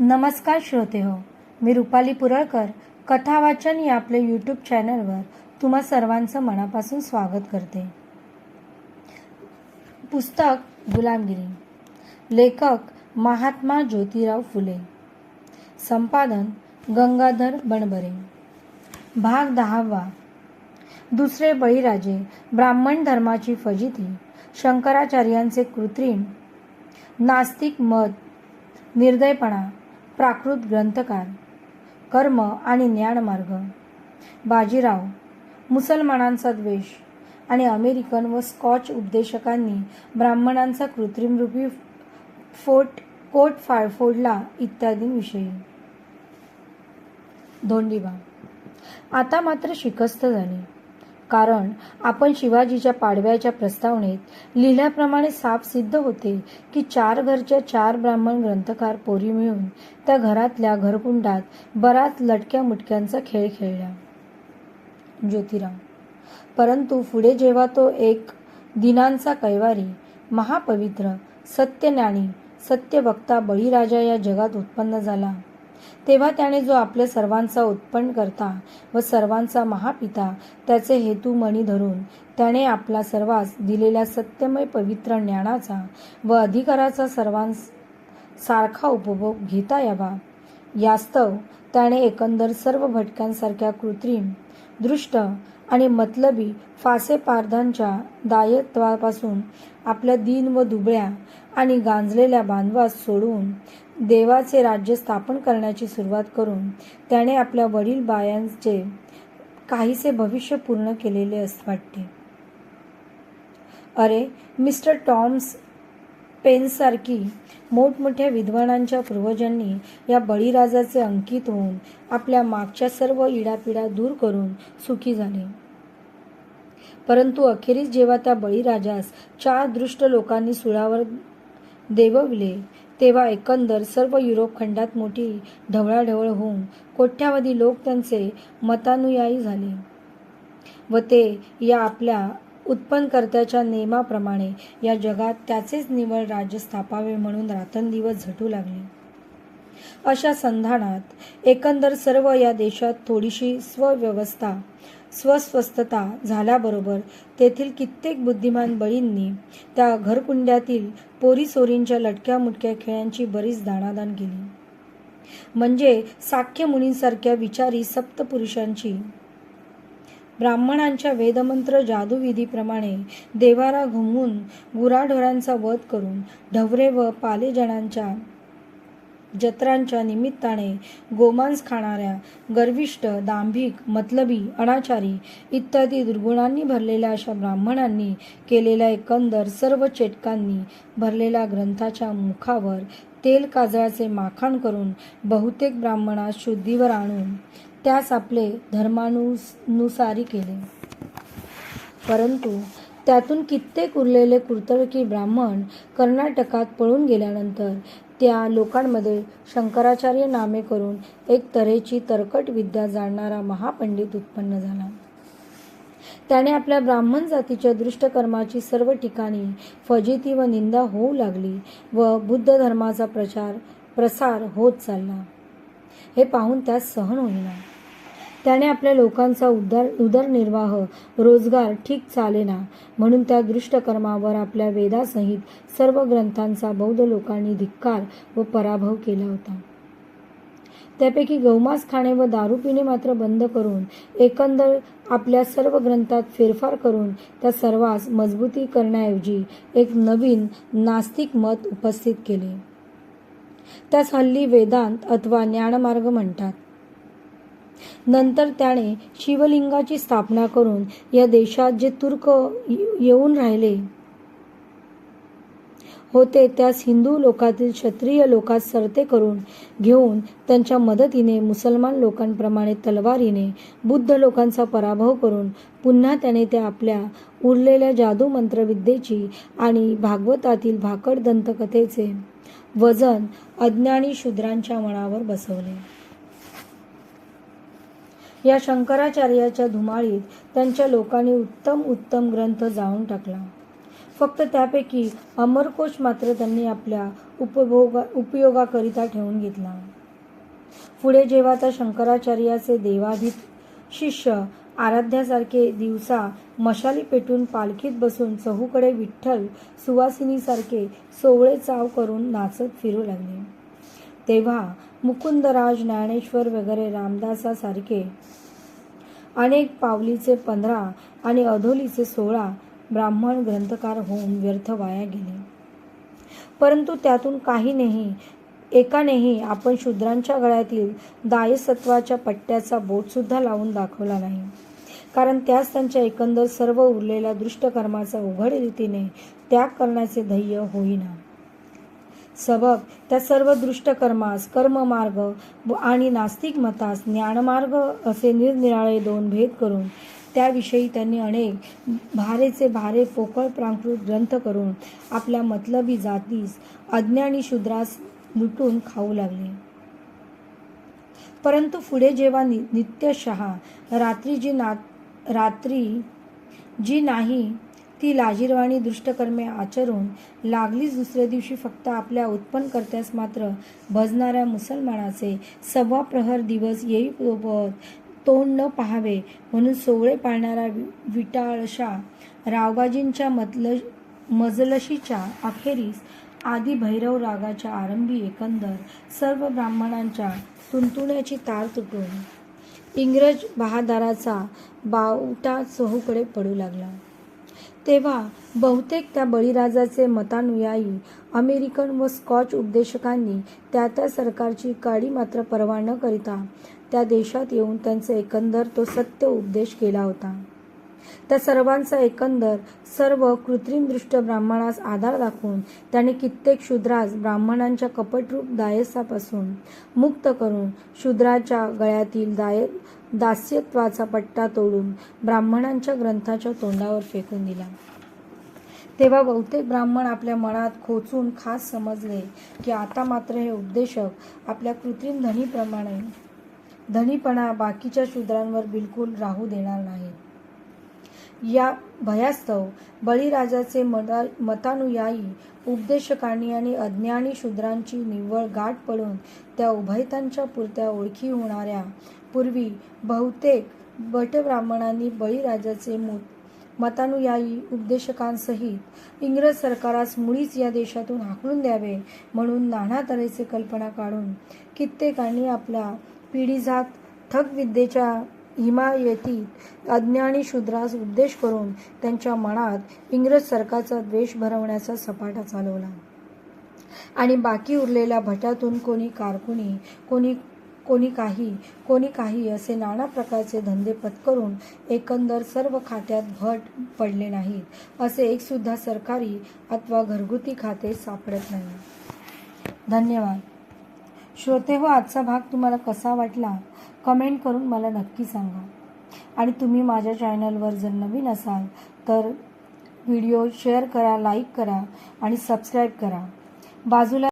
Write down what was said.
नमस्कार श्रोते हो मी रुपाली पुरळकर कथावाचन या आपल्या यूट्यूब चॅनलवर तुम्हा सर्वांचं मनापासून स्वागत करते. पुस्तक गुलामगिरी. लेखक महात्मा ज्योतिराव फुले. संपादन गंगाधर बणबरे भाग दहावा. दुसरे बळीराजे ब्राह्मण धर्माची फजिती शंकराचार्यांचे कृत्रिम नास्तिक मत निर्दयपणा. प्राकृत ग्रंथकार कर्म आणि ज्ञानमार्ग बाजीराव मुसलमानांचा द्वेष आणि अमेरिकन व स्कॉच उपदेशकांनी ब्राह्मणांचा कृत्रिमरूपी फोट कोट फाळफोडला इत्यादींविषयी धोंडीबा. आता मात्र शिकस्त झाली. कारण आपण शिवाजीच्या पाडव्याच्या प्रस्तावनेत लिहिल्याप्रमाणे साप सिद्ध होते की चार घरच्या चार ब्राह्मण ग्रंथकार पोरी मिळून त्या घरातल्या घरकुंडात बराच लटक्या मुटक्यांचा खेळ खेळला ज्योतिराम. परंतु पुढे जेव्हा तो एक दिनांचा कैवारी महापवित्र सत्यज्ञानी सत्यवक्ता बळीराजा या जगात उत्पन्न झाला तेव्हा त्याने जो आपल्या सर्वांचा उत्पन्न करता व सर्वांचा महापिता त्याचे हेतू मणी धरून त्याने आपला सर्वांस दिलेल्या सत्यमय पवित्र ज्ञानाचा व अधिकाराचा सर्वांस सारखा उपभोग घेता यावा. यास्तव त्याने एकंदर सर्व भटक्यांसारख्या कृत्रिम दृष्ट आणि मतलबी फासे पारधांच्या दायत्वापासून आपल्या दीन व दुबळ्या आणि गांजलेल्या बांधवास सोडून देवाचे राज्य स्थापन करण्याची सुरुवात करून त्याने आपल्या वडील बायांचे काहीसे भविष्य पूर्ण केलेले अस वाटते. अरे मिस्टर टॉम्स पेनसारखी मोठमोठ्या विद्वानांच्या पूर्वजांनी या बळीराजाचे अंकित होऊन आपल्या मागच्या सर्व इडापिडा दूर करून सुखी झाले. परंतु अखेरीस जेव्हा त्या बळीराजास चार दृष्ट लोकांनी सुळावर देवविले तेव्हा एकंदर सर्व युरोप खंडात मोठी ढवळाढवळ होऊन कोट्यावधी लोक त्यांचे मतानुयायी झाले. व ते या आपल्या उत्पन्नकर्त्याच्या नियमाप्रमाणे या जगात त्याचेच निवळ राज्य स्थापावे म्हणून रात्रंदिवस झटू लागले. अशा संधानात एकंदर सर्व या देशात थोडीशी स्वव्यवस्था स्वस्वस्थता झाल्याबरोबर तेथील कित्येक बुद्धिमान बळींनी त्या घरकुंड्यातील पोरीसोरींच्या लटक्या मुटक्या खेळांची बरीच दाणादाण केली. म्हणजे साख्य मुनींसारख्या विचारी सप्तपुरुषांची. ब्राह्मणांच्या वेदमंत्र जादूविधीप्रमाणे देवारा घुमवून गुराढोरांचा वध करून ढवरे व पालेजणांच्या जत्रांच्या निमित्ताने गोमांस खाणाऱ्या गर्विष्ट दांभिक मतलबी अनाचारी इत्यादी दुर्गुणांनी भरलेल्या अशा ब्राह्मणांनी केलेल्या एकंदर सर्व चेटकांनी भरलेल्या ग्रंथाच्या मुखावर तेल काजळाचे माखण करून बहुतेक ब्राह्मणास शुद्धीवर आणून त्यास आपले धर्मानुसारी केले. परंतु त्यातून कित्येक उरलेले कुर्तळकी ब्राह्मण कर्नाटकात पळून गेल्यानंतर त्या लोकांमध्ये शंकराचार्य नामे करून एक तऱ्हेची तरकट विद्या जाणणारा महापंडित उत्पन्न झाला. त्याने आपल्या ब्राह्मण जातीच्या दृष्टकर्माची सर्व ठिकाणी फजिती व निंदा होऊ लागली व बुद्ध धर्माचा प्रचार प्रसार होत चालला. हे पाहून त्यास सहन होईना. त्याने आपल्या लोकांचा उदर उदरनिर्वाह रोजगार ठीक चालेना. म्हणून त्या दृष्टकर्मावर आपल्या वेदासहित सर्व ग्रंथांचा बौद्ध लोकांनी धिक्कार व पराभव केला होता. त्यापैकी गौमास खाणे व दारू पिणे मात्र बंद करून एकंदर आपल्या सर्व ग्रंथात फेरफार करून त्या सर्वास मजबूती करण्याऐवजी एक नवीन नास्तिक मत उपस्थित केले. त्यास हल्ली वेदांत अथवा ज्ञानमार्ग म्हणतात. नंतर त्याने शिवलिंगाची स्थापना करून या देशात जे तुर्क येऊन राहिले होते त्यास हिंदू लोकातील क्षत्रिय लोकात सरते करून घेऊन त्यांच्या मदतीने मुसलमान लोकांप्रमाणे तलवारीने बुद्ध लोकांचा पराभव करून पुन्हा त्याने त्या आपल्या उरलेल्या जादू मंत्रविद्येची आणि भागवतातील भाकड दंतकथेचे वजन अज्ञानी शूद्रांच्या मनावर बसवले. या शंकराचार्याच्या धुमाळीत त्यांच्या लोकांनी उत्तम उत्तम ग्रंथ जाळून टाकला. फक्त त्यापैकी अमरकोश मात्र त्यांनी आपल्या उपभोगा उपयोगाकरिता ठेवून घेतला. पुढे जेव्हा त्या शंकराचार्याचे देवाधित शिष्य आराध्यासारखे दिवसा मशाली पेटून पालखीत बसून चहूकडे विठ्ठल सुवासिनीसारखे सोवळे चाव करून नाचत फिरू लागले. तेव्हा मुकुंदराज ज्ञानेश्वर वगैरे रामदासासारखे अनेक पावलीचे पंधरा आणि अधोलीचे सोळा ब्राह्मण ग्रंथकार होऊन व्यर्थ वाया गेले. परंतु त्यातून काही नाही एकानेही आपण शूद्रांच्या गळ्यातील दायसत्वाच्या पट्ट्याचा बोटसुद्धा लावून दाखवला नाही. कारण त्यास त्यांच्या एकंदर सर्व उरलेल्या दृष्टकर्माचा उघड रीतीने त्याग करण्याचे ध्येय होईना. सबब त्या सर्व दृष्टकर्मास कर्ममार्ग व आणि नास्तिक मतास ज्ञानमार्ग असे निरनिराळे दोन भेद करून त्याविषयी त्यांनी अनेक भारेचे भारे पोकळ प्रांकृत ग्रंथ करून आपल्या मतलबी जातीस अज्ञानी शूद्रास लुटून खाऊ लागले. परंतु पुढे जेव्हा नि नित्यशहा रात्री जी ना रात्री जी नाही ती लाजीरवाणी दुष्टकर्मे आचरून लागलीच दुसऱ्या दिवशी फक्त आपल्या उत्पन्नकर्त्यास मात्र भजणाऱ्या मुसलमानाचे सव्वा प्रहर दिवस येईसोबत तोंड न पाहावे म्हणून सोवळे पाळणाऱ्या वि- विटाळशा रावबाजींच्या मतल मजलशीच्या अखेरीस आदी भैरव रागाच्या आरंभी एकंदर सर्व ब्राह्मणांच्या तुंतुण्याची तार तुटून इंग्रज बहादाराचा बावटा चहूकडे पडू लागला. तेव्हा बहुतेक त्या बळीराजाचे मतानुयायी अमेरिकन व स्कॉच उपदेशकांनी त्या त्या सरकारची काडी मात्र पर्वा न करिता त्या देशात येऊन त्यांचे एकंदर तो सत्य उपदेश केला होता. त्या सर्वांचा एकंदर सर्व कृत्रिमदृष्ट्या ब्राह्मणास आधार दाखवून त्याने कित्येक शूद्रास ब्राह्मणांच्या कपटरूप दायसापासून मुक्त करून शूद्राच्या गळ्यातील दाय दास्यत्वाचा पट्टा तोडून ब्राह्मणांच्या ग्रंथाच्या तोंडावर फेकून दिला. तेव्हा बहुतेक ब्राह्मण आपल्या मनात खोचून खास समजले की आता मात्र हे उपदेशक आपल्या कृत्रिम धनीप्रमाणे धनीपणा बाकीच्या शूद्रांवर बिलकुल राहू देणार नाही. या भयास्तव बळीराजाचे मदा मतानुयायी उपदेशकांनी आणि अज्ञानी शूद्रांची निव्वळ गाठ पडून त्या उभयतांच्या पुरत्या ओळखी होणाऱ्या पूर्वी बहुतेक भटब्राह्मणांनी बळीराजाचे मूत मतानुयायी उपदेशकांसहित इंग्रज सरकारास मुळीच या देशातून हाकलून द्यावे म्हणून नाना तऱ्हेचे कल्पना काढून कित्येकांनी आपल्या पिढीजात ठगविद्येच्या हिमायतीत अज्ञानी शूद्रास उद्देश करून त्यांच्या मनात इंग्रज सरकारचा द्वेष भरवण्याचा सपाटा चालवला. आणि बाकी उरलेल्या भटातून कोणी कारकुनी कोणी कोणी काही कोणी काही असे नाना प्रकारचे धंदे पत्करून एकंदर सर्व खात्यात भट पडले नाहीत असे एक सुद्धा सरकारी अथवा घरगुती खाते सापडत नाही. धन्यवाद. श्रोते हो आजचा भाग तुम्हाला कसा वाटला? कमेंट करून मला नक्की सांगा. आणि तुम्ही माझ्या चॅनलवर जर नवीन असाल तर व्हिडिओ शेअर करा लाईक करा आणि सबस्क्राईब करा. बाजूला